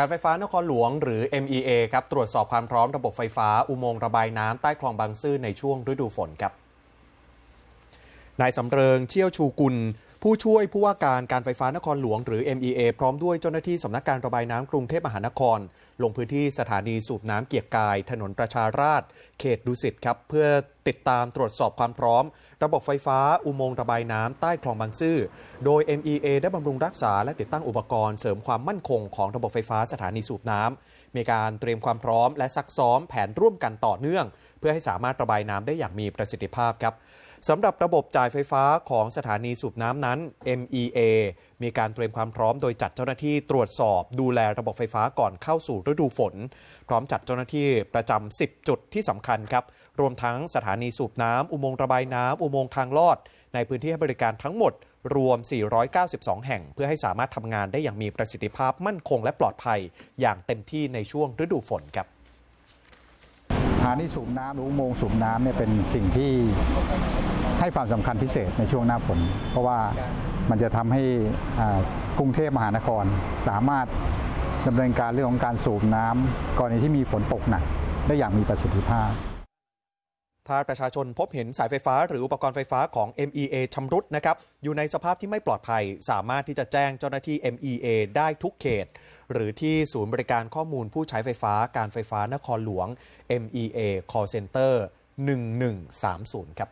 การไฟฟ้านครหลวงหรือ MEA ครับตรวจสอบความพร้อมระบบไฟฟ้าอุโมงค์ระบายน้ำใต้คลองบางซื่อในช่วงฤดูฝนครับนายสำเริงเชี่ยวชูกุล ผู้ช่วยผู้ว่าการการไฟฟ้านครหลวงหรือ MEA พร้อมด้วยเจ้าหน้าที่สำนักการระบายน้ำกรุงเทพมหานคร ลงพื้นที่สถานีสูบน้ำเกียรกาย ถนนประชาราษฎร์เขตดุสิตครับ เพื่อติดตามตรวจสอบความพร้อม ระบบไฟฟ้าอุโมงค์ระบายน้ำใต้คลองบางซื่อ โดย MEA ได้บำรุงรักษาและติดตั้งอุปกรณ์เสริมความมั่นคงของระบบไฟฟ้าสถานีสูบน้ำมีการเตรียมความพร้อมและซักซ้อมแผนร่วมกันต่อเนื่อง เพื่อให้สามารถระบายน้ำได้อย่างมีประสิทธิภาพครับ สำหรับระบบจ่ายไฟฟ้าของสถานีสูบน้ำนั้น MEA มีการเตรียมความพร้อมโดยจัดเจ้าหน้าที่ตรวจสอบดูแลระบบไฟฟ้าก่อนเข้าสู่ฤดูฝน พร้อมจัดเจ้าหน้าที่ประจำ 10 จุดที่สำคัญครับ รวมทั้งสถานีสูบน้ำอุโมงค์ระบายน้ำอุโมงค์ทางลอด ในพื้นที่ให้บริการทั้งหมดรวม 492 แห่ง เพื่อให้สามารถทำงานได้อย่างมีประสิทธิภาพมั่นคงและปลอดภัย อย่างเต็มที่ในช่วงฤดูฝนครับสถานีสูบน้ำหรืออุโมงค์สูบน้ำเนี่ยเป็นสิ่งที่ ให้ความสำคัญพิเศษในช่วงหน้าฝน เพราะว่ามันจะทำให้กรุงเทพมหานครสามารถดำเนินการเรื่องของการสูบน้ำกรณีที่มีฝนตกหนักได้อย่างมีประสิทธิภาพ ถ้าประชาชนพบเห็นสายไฟฟ้าหรืออุปกรณ์ไฟฟ้าของ MEA ชำรุดนะครับ อยู่ในสภาพที่ไม่ปลอดภัย สามารถที่จะแจ้งเจ้าหน้าที่ MEA ได้ทุกเขต หรือที่ศูนย์บริการข้อมูลผู้ใช้ไฟฟ้าการไฟฟ้านครหลวง MEA Call Center 1130 ครับ